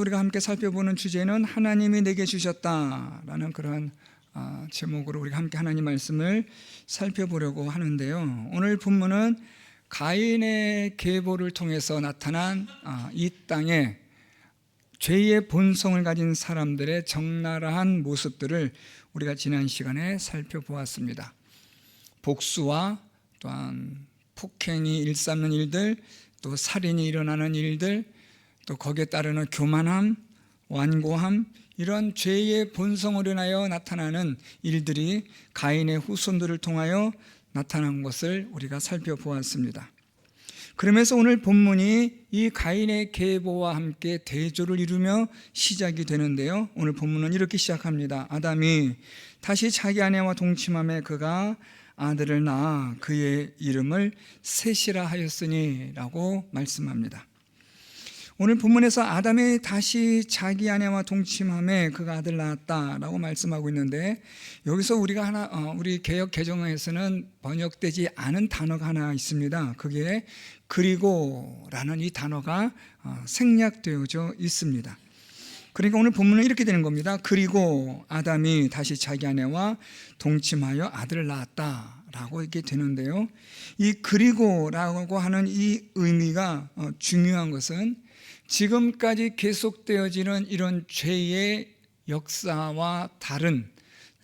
우리가 함께 살펴보는 주제는 하나님이 내게 주셨다라는 그런 아, 제목으로 우리가 함께 하나님 말씀을 살펴보려고 하는데요. 오늘 본문은 가인의 계보를 통해서 나타난 아, 이 땅에 죄의 본성을 가진 사람들의 적나라한 모습들을 우리가 지난 시간에 살펴보았습니다. 복수와 또한 폭행이 일삼는 일들, 또 살인이 일어나는 일들, 또 거기에 따르는 교만함, 완고함 이런 죄의 본성으로 인하여 나타나는 일들이 가인의 후손들을 통하여 나타난 것을 우리가 살펴보았습니다. 그러면서 오늘 본문이 이 가인의 계보와 함께 대조를 이루며 시작이 되는데요. 오늘 본문은 이렇게 시작합니다. 아담이 다시 자기 아내와 동침함에 그가 아들을 낳아 그의 이름을 셋이라 하였으니라고 말씀합니다. 오늘 본문에서 아담이 다시 자기 아내와 동침함에 그가 아들 낳았다라고 말씀하고 있는데 여기서 우리가 하나 어, 우리 개혁 개정에서는 번역되지 않은 단어가 하나 있습니다. 그게 그리고라는 이 단어가 어, 생략되어져 있습니다. 그러니까 오늘 본문은 이렇게 되는 겁니다. 그리고 아담이 다시 자기 아내와 동침하여 아들을 낳았다 라고 이렇게 되는데요. 이 그리고라고 하는 이 의미가 어, 중요한 것은 지금까지 계속되어지는 이런 죄의 역사와 다른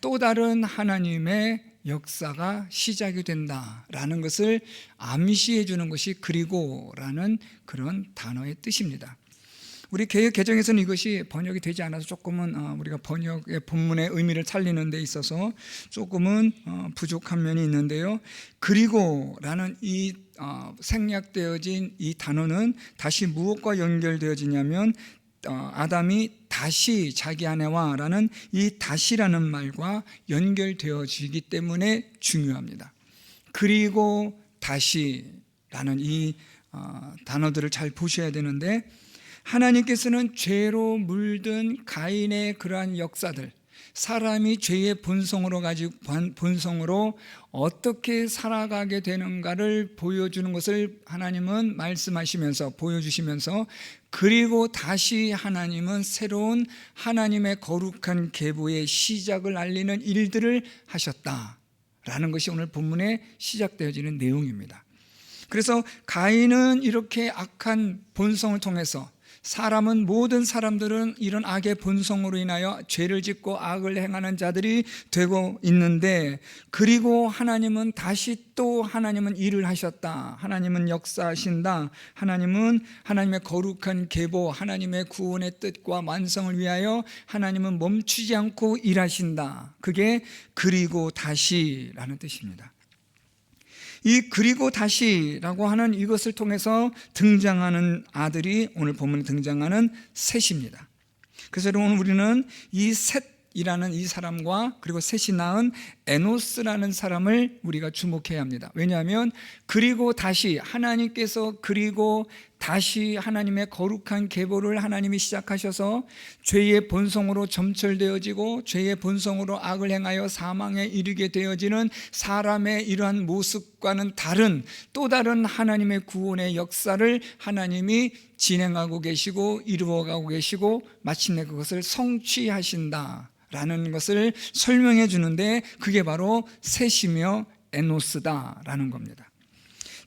또 다른 하나님의 역사가 시작이 된다라는 것을 암시해 주는 것이 그리고라는 그런 단어의 뜻입니다. 우리 개혁 개정에서는 이것이 번역이 되지 않아서 조금은 어, 우리가 번역의 본문의 의미를 살리는 데 있어서 조금은 어, 부족한 면이 있는데요. 그리고라는 이 어, 생략되어진 이 단어는 다시 무엇과 연결되어지냐면 아담이 다시 자기 아내와라는 이 다시라는 말과 연결되어지기 때문에 중요합니다. 그리고 다시라는 이 단어들을 잘 보셔야 되는데 하나님께서는 죄로 물든 가인의 그러한 역사들, 사람이 죄의 본성으로 가지고 본성으로 어떻게 살아가게 되는가를 보여주는 것을 하나님은 말씀하시면서 보여주시면서 그리고 다시 하나님은 새로운 하나님의 거룩한 계보의 시작을 알리는 일들을 하셨다라는 것이 오늘 본문에 시작되어지는 내용입니다. 그래서 가인은 이렇게 악한 본성을 통해서 사람은 모든 사람들은 이런 악의 본성으로 인하여 죄를 짓고 악을 행하는 자들이 되고 있는데 그리고 하나님은 다시 또 하나님은 일을 하셨다. 하나님은 역사하신다. 하나님은 하나님의 거룩한 계보, 하나님의 구원의 뜻과 완성을 위하여 하나님은 멈추지 않고 일하신다. 그게 그리고 다시라는 뜻입니다. 이 그리고 다시라고 하는 이것을 통해서 등장하는 아들이 오늘 본문에 등장하는 셋입니다. 그래서 오늘 우리는 이 셋이라는 이 사람과 그리고 셋이 낳은 에노스라는 사람을 우리가 주목해야 합니다. 왜냐하면 그리고 다시 하나님께서 그리고 다시 하나님의 거룩한 계보를 하나님이 시작하셔서 죄의 본성으로 점철되어지고 죄의 본성으로 악을 행하여 사망에 이르게 되어지는 사람의 이러한 모습과는 다른 또 다른 하나님의 구원의 역사를 하나님이 진행하고 계시고 이루어가고 계시고 마침내 그것을 성취하신다. 라는 것을 설명해 주는데 그게 바로 셋이며 에노스다라는 겁니다.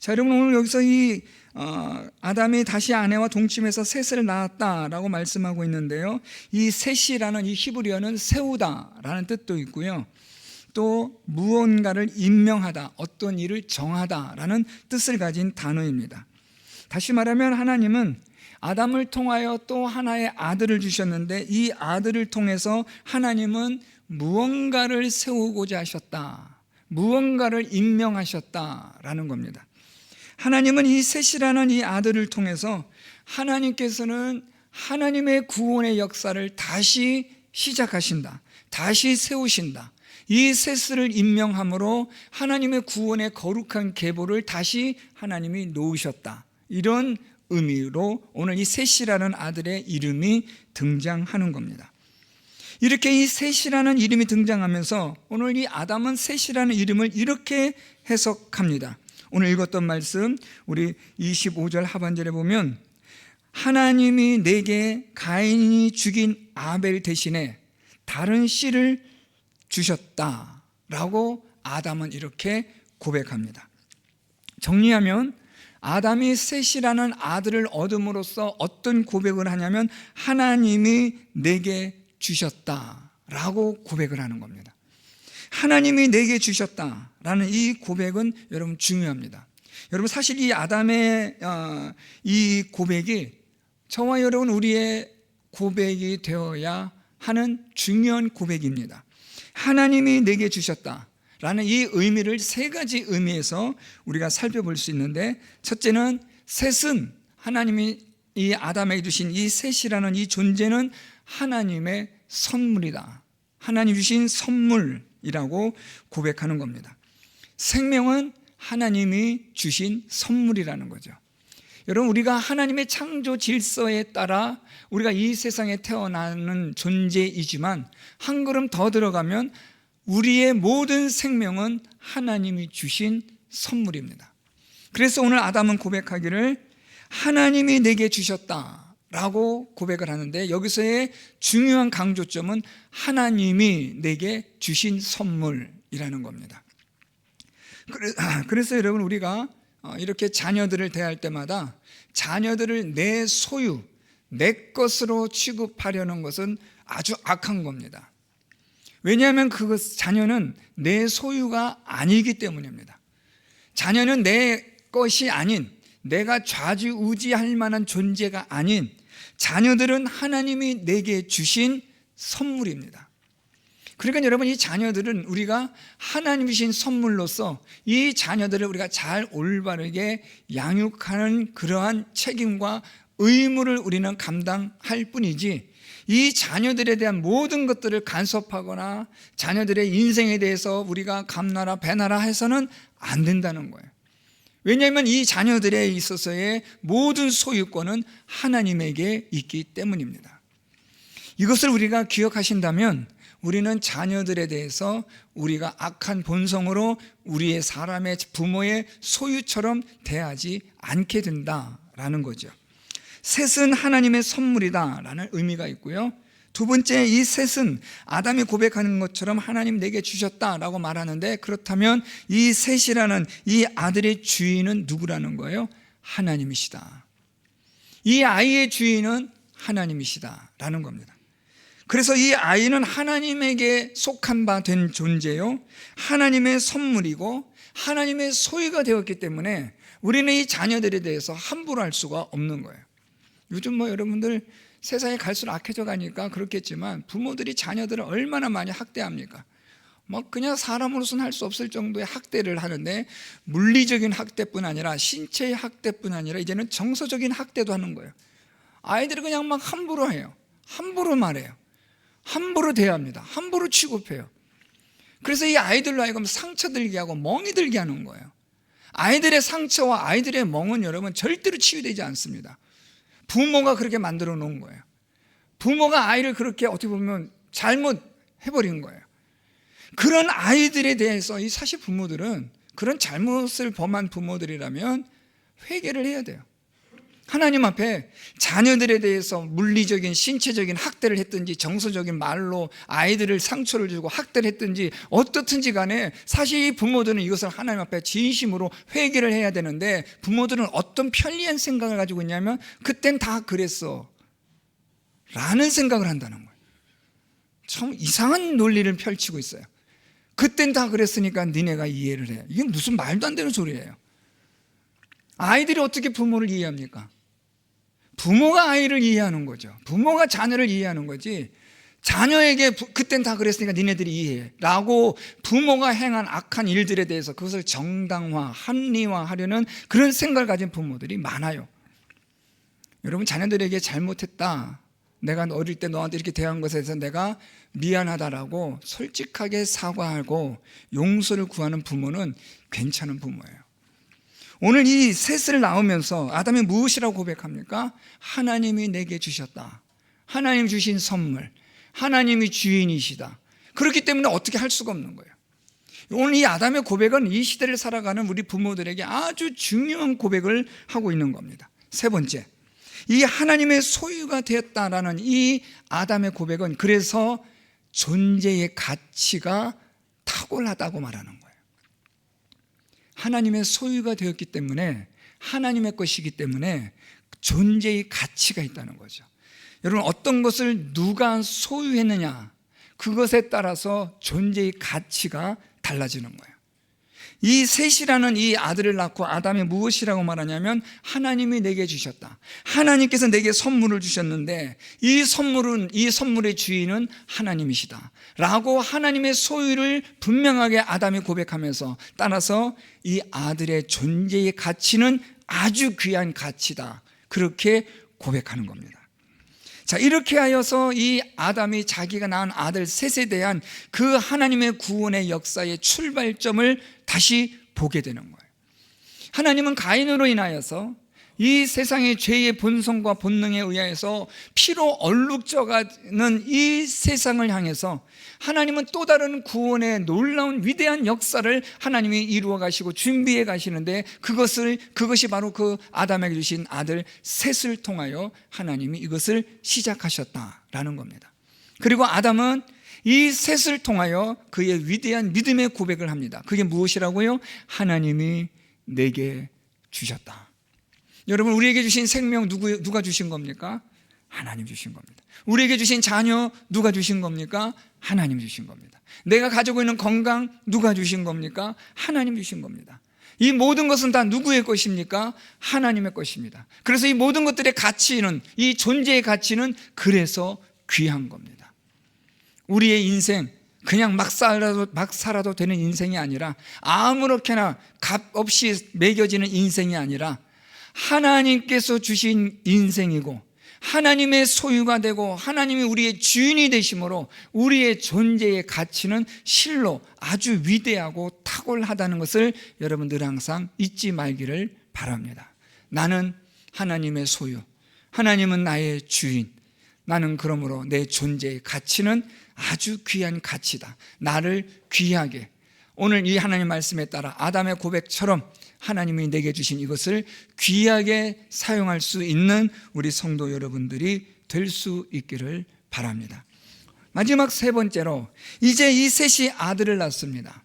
자, 여러분 오늘 여기서 이 어, 아담이 다시 아내와 동침해서 셋을 낳았다라고 말씀하고 있는데요. 이 셋이라는 이 히브리어는 세우다라는 뜻도 있고요. 또 무언가를 임명하다, 어떤 일을 정하다라는 뜻을 가진 단어입니다. 다시 말하면 하나님은 아담을 통하여 또 하나의 아들을 주셨는데 이 아들을 통해서 하나님은 무언가를 세우고자 하셨다. 무언가를 임명하셨다라는 겁니다. 하나님은 이 셋이라는 이 아들을 통해서 하나님께서는 하나님의 구원의 역사를 다시 시작하신다. 다시 세우신다. 이 셋을 임명함으로 하나님의 구원의 거룩한 계보를 다시 하나님이 놓으셨다. 이런 의미로 오늘 이 셋이라는 아들의 이름이 등장하는 겁니다. 이렇게 이 셋이라는 이름이 등장하면서 오늘 이 아담은 셋이라는 이름을 이렇게 해석합니다. 오늘 읽었던 말씀 우리 25절 하반절에 보면 하나님이 내게 가인이 죽인 아벨 대신에 다른 씨를 주셨다라고 아담은 이렇게 고백합니다. 정리하면 아담이 셋이라는 아들을 얻음으로써 어떤 고백을 하냐면 하나님이 내게 주셨다라고 고백을 하는 겁니다. 하나님이 내게 주셨다라는 이 고백은 여러분 중요합니다. 여러분 사실 이 아담의 어, 이 고백이 저와 여러분 우리의 고백이 되어야 하는 중요한 고백입니다. 하나님이 내게 주셨다. 라는 이 의미를 세 가지 의미에서 우리가 살펴볼 수 있는데 첫째는 셋은 하나님이 이 아담에게 주신 이 셋이라는 이 존재는 하나님의 선물이다. 하나님 주신 선물 이라고 고백하는 겁니다. 생명은 하나님이 주신 선물이라는 거죠. 여러분 우리가 하나님의 창조 질서에 따라 우리가 이 세상에 태어나는 존재이지만 한 걸음 더 들어가면 우리의 모든 생명은 하나님이 주신 선물입니다. 그래서 오늘 아담은 고백하기를 하나님이 내게 주셨다 라고 고백을 하는데 여기서의 중요한 강조점은 하나님이 내게 주신 선물이라는 겁니다. 그래서 여러분 우리가 어, 이렇게 자녀들을 대할 때마다 자녀들을 내 소유, 내 것으로 취급하려는 것은 아주 악한 겁니다. 왜냐하면 그 자녀는 내 소유가 아니기 때문입니다. 자녀는 내 것이 아닌 내가 좌지우지할 만한 존재가 아닌 자녀들은 하나님이 내게 주신 선물입니다. 그러니까 여러분 이 자녀들은 우리가 하나님이신 선물로서 이 자녀들을 우리가 잘 올바르게 양육하는 그러한 책임과 의무를 우리는 감당할 뿐이지 이 자녀들에 대한 모든 것들을 간섭하거나 자녀들의 인생에 대해서 우리가 감나라 배나라 해서는 안 된다는 거예요. 왜냐하면 이 자녀들에 있어서의 모든 소유권은 하나님에게 있기 때문입니다. 이것을 우리가 기억하신다면 우리는 자녀들에 대해서 우리가 악한 본성으로 우리의 사람의 부모의 소유처럼 대하지 않게 된다라는 거죠. 셋은 하나님의 선물이다라는 의미가 있고요. 두 번째 이 셋은 아담이 고백하는 것처럼 하나님 내게 주셨다라고 말하는데 그렇다면 이 셋이라는 이 아들의 주인은 누구라는 거예요? 하나님이시다. 이 아이의 주인은 하나님이시다라는 겁니다. 그래서 이 아이는 하나님에게 속한 바 된 존재요. 하나님의 선물이고 하나님의 소유가 되었기 때문에 우리는 이 자녀들에 대해서 함부로 할 수가 없는 거예요. 요즘 뭐 여러분들 세상에 갈수록 악해져 가니까 그렇겠지만 부모들이 자녀들을 얼마나 많이 학대합니까? 뭐 그냥 사람으로서는 할 수 없을 정도의 학대를 하는데 물리적인 학대뿐 아니라 신체의 학대뿐 아니라 이제는 정서적인 학대도 하는 거예요. 아이들이 그냥 막 함부로 해요. 함부로 말해요. 함부로 대합니다. 함부로 취급해요. 그래서 이 아이들로 하여금 상처 들게 하고 멍이 들게 하는 거예요. 아이들의 상처와 아이들의 멍은 여러분 절대로 치유되지 않습니다. 부모가 그렇게 만들어 놓은 거예요. 부모가 아이를 그렇게 어떻게 보면 잘못 해버린 거예요. 그런 아이들에 대해서 이 사실 부모들은 그런 잘못을 범한 부모들이라면 회개를 해야 돼요. 하나님 앞에 자녀들에 대해서 물리적인 신체적인 학대를 했든지 정서적인 말로 아이들을 상처를 주고 학대를 했든지 어떻든지 간에 사실 이 부모들은 이것을 하나님 앞에 진심으로 회개를 해야 되는데 부모들은 어떤 편리한 생각을 가지고 있냐면 그땐 다 그랬어 라는 생각을 한다는 거예요. 참 이상한 논리를 펼치고 있어요. 그땐 다 그랬으니까 니네가 이해를 해. 이게 무슨 말도 안 되는 소리예요. 아이들이 어떻게 부모를 이해합니까? 부모가 아이를 이해하는 거죠. 부모가 자녀를 이해하는 거지. 자녀에게 그땐 다 그랬으니까 니네들이 이해해. 라고 부모가 행한 악한 일들에 대해서 그것을 정당화, 합리화하려는 그런 생각을 가진 부모들이 많아요. 여러분, 자녀들에게 잘못했다. 내가 어릴 때 너한테 이렇게 대한 것에 대해서 내가 미안하다라고 솔직하게 사과하고 용서를 구하는 부모는 괜찮은 부모예요. 오늘 이 셋을 나오면서 아담이 무엇이라고 고백합니까? 하나님이 내게 주셨다. 하나님 주신 선물. 하나님이 주인이시다. 그렇기 때문에 어떻게 할 수가 없는 거예요. 오늘 이 아담의 고백은 이 시대를 살아가는 우리 부모들에게 아주 중요한 고백을 하고 있는 겁니다. 세 번째. 이 하나님의 소유가 되었다라는 이 아담의 고백은 그래서 존재의 가치가 탁월하다고 말하는 거예요. 하나님의 소유가 되었기 때문에 하나님의 것이기 때문에 존재의 가치가 있다는 거죠. 여러분 어떤 것을 누가 소유했느냐 그것에 따라서 존재의 가치가 달라지는 거예요. 이 셋이라는 이 아들을 낳고 아담이 무엇이라고 말하냐면 하나님이 내게 주셨다. 하나님께서 내게 선물을 주셨는데 이 선물은 이 선물의 주인은 하나님이시다. 라고 하나님의 소유를 분명하게 아담이 고백하면서 따라서 이 아들의 존재의 가치는 아주 귀한 가치다. 그렇게 고백하는 겁니다. 자, 이렇게 하여서 이 아담이 자기가 낳은 아들 셋에 대한 그 하나님의 구원의 역사의 출발점을 다시 보게 되는 거예요. 하나님은 가인으로 인하여서 이 세상의 죄의 본성과 본능에 의하여서 피로 얼룩져가는 이 세상을 향해서 하나님은 또 다른 구원의 놀라운 위대한 역사를 하나님이 이루어 가시고 준비해 가시는데 그것을 그것이 바로 그 아담에게 주신 아들 셋을 통하여 하나님이 이것을 시작하셨다라는 겁니다. 그리고 아담은 이 셋을 통하여 그의 위대한 믿음의 고백을 합니다. 그게 무엇이라고요? 하나님이 내게 주셨다. 여러분 우리에게 주신 생명 누구 누가 주신 겁니까? 하나님 주신 겁니다. 우리에게 주신 자녀 누가 주신 겁니까? 하나님 주신 겁니다. 내가 가지고 있는 건강 누가 주신 겁니까? 하나님 주신 겁니다. 이 모든 것은 다 누구의 것입니까? 하나님의 것입니다. 그래서 이 모든 것들의 가치는 이 존재의 가치는 그래서 귀한 겁니다. 우리의 인생 그냥 막 살아도 막 살아도 되는 인생이 아니라 아무렇게나 값 없이 매겨지는 인생이 아니라 하나님께서 주신 인생이고 하나님의 소유가 되고 하나님이 우리의 주인이 되심으로 우리의 존재의 가치는 실로 아주 위대하고 탁월하다는 것을 여러분들 항상 잊지 말기를 바랍니다. 나는 하나님의 소유, 하나님은 나의 주인. 나는 그러므로 내 존재의 가치는 아주 귀한 가치다. 나를 귀하게 오늘 이 하나님 말씀에 따라 아담의 고백처럼 하나님이 내게 주신 이것을 귀하게 사용할 수 있는 우리 성도 여러분들이 될 수 있기를 바랍니다. 마지막 세 번째로 이제 이 셋이 아들을 낳습니다.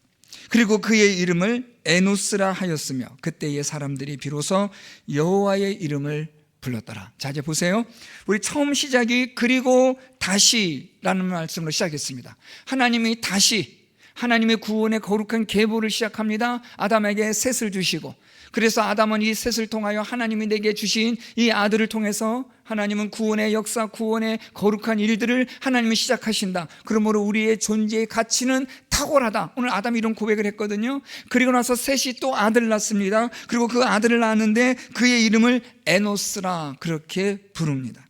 그리고 그의 이름을 에노스라 하였으며 그때의 사람들이 비로소 여호와의 이름을 불렀더라. 자, 이제 보세요. 우리 처음 시작이 그리고 다시라는 말씀으로 시작했습니다. 하나님이 다시 하나님의 구원의 거룩한 계보를 시작합니다. 아담에게 셋을 주시고 그래서 아담은 이 셋을 통하여 하나님이 내게 주신 이 아들을 통해서 하나님은 구원의 역사, 구원의 거룩한 일들을 하나님이 시작하신다. 그러므로 우리의 존재의 가치는 탁월하다. 오늘 아담이 이런 고백을 했거든요. 그리고 나서 셋이 또 아들을 낳습니다. 그리고 그 아들을 낳았는데 그의 이름을 에노스라 그렇게 부릅니다.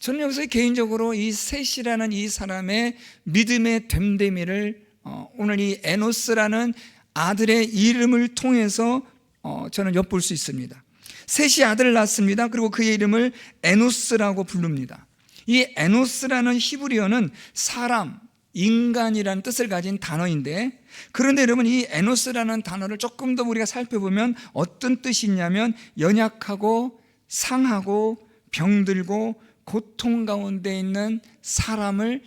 저는 여기서 개인적으로 이 셋이라는 이 사람의 믿음의 됨됨이를 어, 오늘 이 에노스라는 아들의 이름을 통해서 어, 저는 엿볼 수 있습니다. 셋이 아들을 낳습니다. 그리고 그의 이름을 에노스라고 부릅니다. 이 에노스라는 히브리어는 사람, 인간이라는 뜻을 가진 단어인데 그런데 여러분 이 에노스라는 단어를 조금 더 우리가 살펴보면 어떤 뜻이 있냐면 연약하고 상하고 병들고 고통 가운데 있는 사람을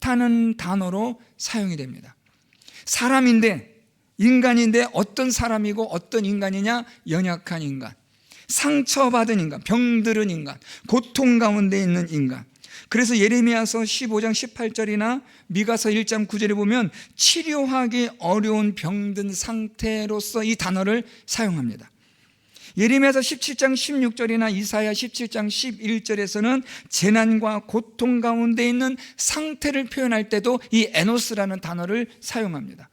뜻하는 단어로 사용이 됩니다. 사람인데 인간인데 어떤 사람이고 어떤 인간이냐? 연약한 인간. 상처받은 인간, 병들은 인간, 고통 가운데 있는 인간. 그래서 예레미야서 15장 18절이나 미가서 1장 9절에 보면 치료하기 어려운 병든 상태로서 이 단어를 사용합니다. 예레미야서 17장 16절이나 이사야 17장 11절에서는 재난과 고통 가운데 있는 상태를 표현할 때도 이 에노스라는 단어를 사용합니다.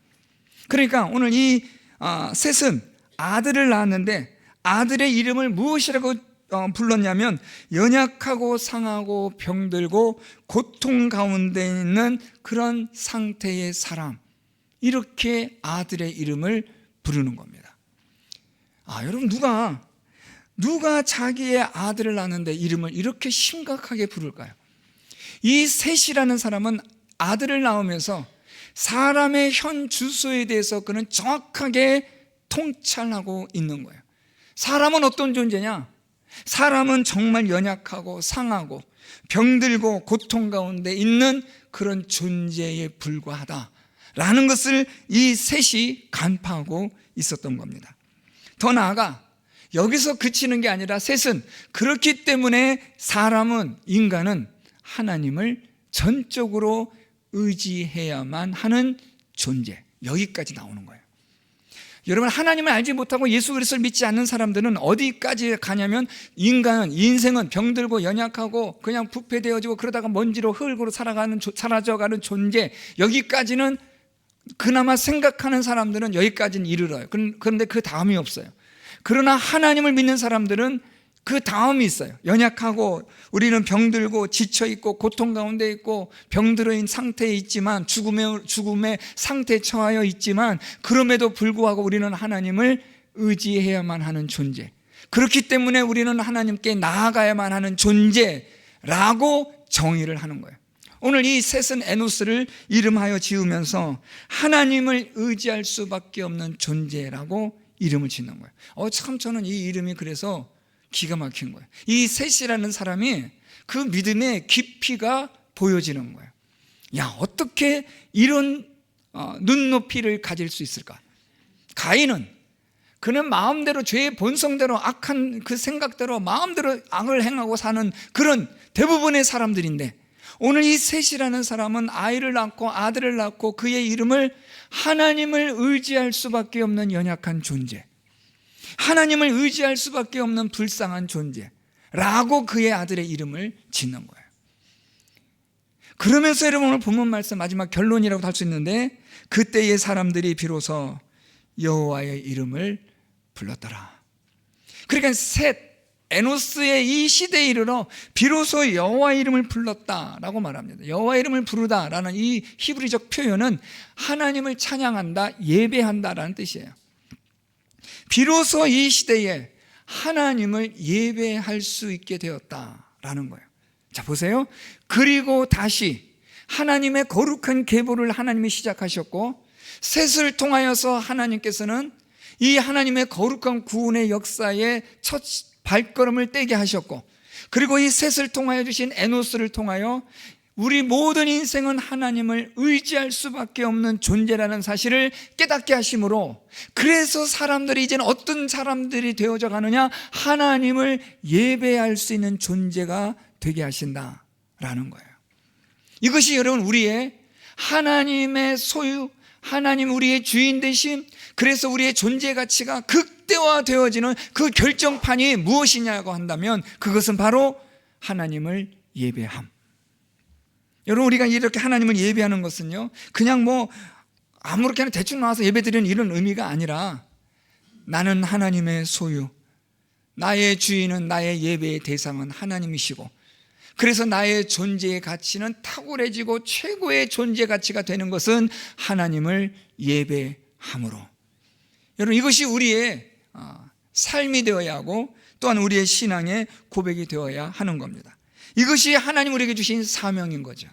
그러니까 오늘 이 아, 셋은 아들을 낳았는데 아들의 이름을 무엇이라고 어, 불렀냐면 연약하고 상하고 병들고 고통 가운데 있는 그런 상태의 사람 이렇게 아들의 이름을 부르는 겁니다. 아 여러분 누가 누가 자기의 아들을 낳는데 이름을 이렇게 심각하게 부를까요? 이 셋이라는 사람은 아들을 낳으면서 사람의 현 주소에 대해서 그는 정확하게 통찰하고 있는 거예요. 사람은 어떤 존재냐? 사람은 정말 연약하고 상하고 병들고 고통 가운데 있는 그런 존재에 불과하다라는 것을 이 셋이 간파하고 있었던 겁니다. 더 나아가 여기서 그치는 게 아니라 셋은 그렇기 때문에 사람은 인간은 하나님을 전적으로 의지해야만 하는 존재. 여기까지 나오는 거예요. 여러분 하나님을 알지 못하고 예수 그리스도를 믿지 않는 사람들은 어디까지 가냐면 인간은 인생은 병들고 연약하고 그냥 부패되어지고 그러다가 먼지로 흙으로 살아가는 사라져가는 존재 여기까지는 그나마 생각하는 사람들은 여기까지는 이르러요. 그런데 그 다음이 없어요. 그러나 하나님을 믿는 사람들은 그 다음이 있어요. 연약하고 우리는 병들고 지쳐 있고 고통 가운데 있고 병들어 있는 상태에 있지만 죽음의 죽음의 상태에 처하여 있지만 그럼에도 불구하고 우리는 하나님을 의지해야만 하는 존재. 그렇기 때문에 우리는 하나님께 나아가야만 하는 존재라고 정의를 하는 거예요. 오늘 이 셋은 에노스를 이름하여 지으면서 하나님을 의지할 수밖에 없는 존재라고 이름을 짓는 거예요. 어, 참 저는 이 이름이 그래서 기가 막힌 거예요. 이 셋이라는 사람이 그 믿음의 깊이가 보여지는 거예요. 야, 어떻게 이런 어, 눈높이를 가질 수 있을까? 가인은 그는 마음대로 죄의 본성대로 악한 그 생각대로 마음대로 악을 행하고 사는 그런 대부분의 사람들인데 오늘 이 셋이라는 사람은 아이를 낳고 아들을 낳고 그의 이름을 하나님을 의지할 수밖에 없는 연약한 존재. 하나님을 의지할 수밖에 없는 불쌍한 존재라고 그의 아들의 이름을 짓는 거예요. 그러면서 여러분 오늘 본문 말씀 마지막 결론이라고 할 수 있는데 그때의 사람들이 비로소 여호와의 이름을 불렀더라. 그러니까 셋 에노스의 이 시대에 이르러 비로소 여호와 이름을 불렀다라고 말합니다. 여호와 이름을 부르다라는 이 히브리적 표현은 하나님을 찬양한다, 예배한다라는 뜻이에요. 비로소 이 시대에 하나님을 예배할 수 있게 되었다라는 거예요. 자, 보세요. 그리고 다시 하나님의 거룩한 계보를 하나님이 시작하셨고, 셋을 통하여서 하나님께서는 이 하나님의 거룩한 구원의 역사에 첫 발걸음을 떼게 하셨고, 그리고 이 셋을 통하여 주신 에노스를 통하여 우리 모든 인생은 하나님을 의지할 수밖에 없는 존재라는 사실을 깨닫게 하심으로 그래서 사람들이 이제는 어떤 사람들이 되어져 가느냐 하나님을 예배할 수 있는 존재가 되게 하신다라는 거예요. 이것이 여러분 우리의 하나님의 소유, 하나님 우리의 주인 되신 그래서 우리의 존재 가치가 극 대화되어지는 그 결정판이 무엇이냐고 한다면 그것은 바로 하나님을 예배함. 여러분 우리가 이렇게 하나님을 예배하는 것은요 그냥 뭐 아무렇게나 대충 나와서 예배드리는 이런 의미가 아니라 나는 하나님의 소유 나의 주인은 나의 예배의 대상은 하나님이시고 그래서 나의 존재의 가치는 탁월해지고 최고의 존재 가치가 되는 것은 하나님을 예배함으로 여러분 이것이 우리의 어, 삶이 되어야 하고 또한 우리의 신앙의 고백이 되어야 하는 겁니다 이것이 하나님 우리에게 주신 사명인 거죠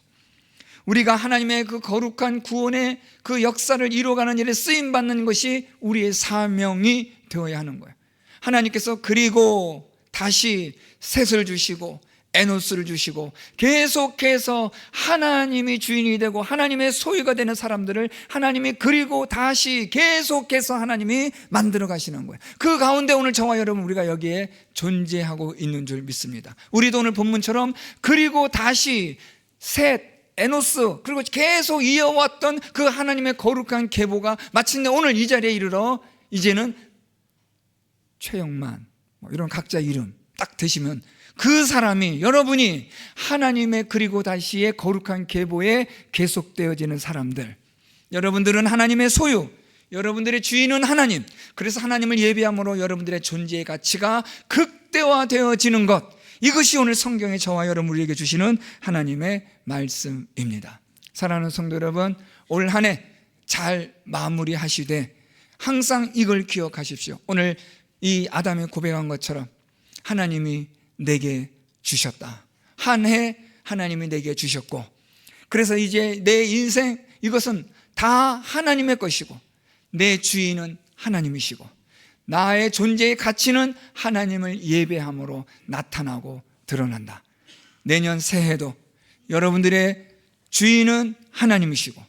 우리가 하나님의 그 거룩한 구원의 그 역사를 이루어가는 일에 쓰임 받는 것이 우리의 사명이 되어야 하는 거예요. 하나님께서 그리고 다시 셋을 주시고 에노스를 주시고 계속해서 하나님이 주인이 되고 하나님의 소유가 되는 사람들을 하나님이 그리고 다시 계속해서 하나님이 만들어 가시는 거예요. 그 가운데 오늘 저와 여러분 우리가 여기에 존재하고 있는 줄 믿습니다. 우리도 오늘 본문처럼 그리고 다시 셋 에노스 그리고 계속 이어왔던 그 하나님의 거룩한 계보가 마침내 오늘 이 자리에 이르러 이제는 최영만 뭐 이런 각자 이름 딱 되시면 그 사람이 여러분이 하나님의 그리고 다시의 거룩한 계보에 계속되어지는 사람들 여러분들은 하나님의 소유 여러분들의 주인은 하나님 그래서 하나님을 예배함으로 여러분들의 존재의 가치가 극대화되어지는 것 이것이 오늘 성경에 저와 여러분에게 주시는 하나님의 말씀입니다. 사랑하는 성도 여러분, 올 한 해 잘 마무리하시되 항상 이걸 기억하십시오. 오늘 이 아담이 고백한 것처럼 하나님이 내게 주셨다. 한 해 하나님이 내게 주셨고, 그래서 이제 내 인생 이것은 다 하나님의 것이고, 내 주인은 하나님이시고, 나의 존재의 가치는 하나님을 예배함으로 나타나고 드러난다. 내년 새해도 여러분들의 주인은 하나님이시고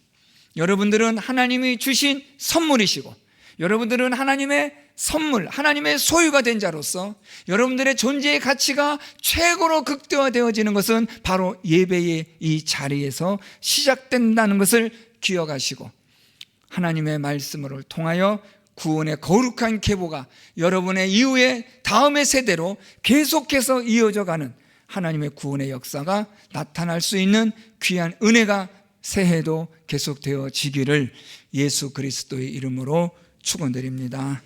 여러분들은 하나님이 주신 선물이시고 여러분들은 하나님의 선물, 하나님의 소유가 된 자로서 여러분들의 존재의 가치가 최고로 극대화되어지는 것은 바로 예배의 이 자리에서 시작된다는 것을 기억하시고 하나님의 말씀을 통하여 구원의 거룩한 계보가 여러분의 이후에 다음의 세대로 계속해서 이어져 가는 하나님의 구원의 역사가 나타날 수 있는 귀한 은혜가 새해도 계속되어지기를 예수 그리스도의 이름으로 축원드립니다.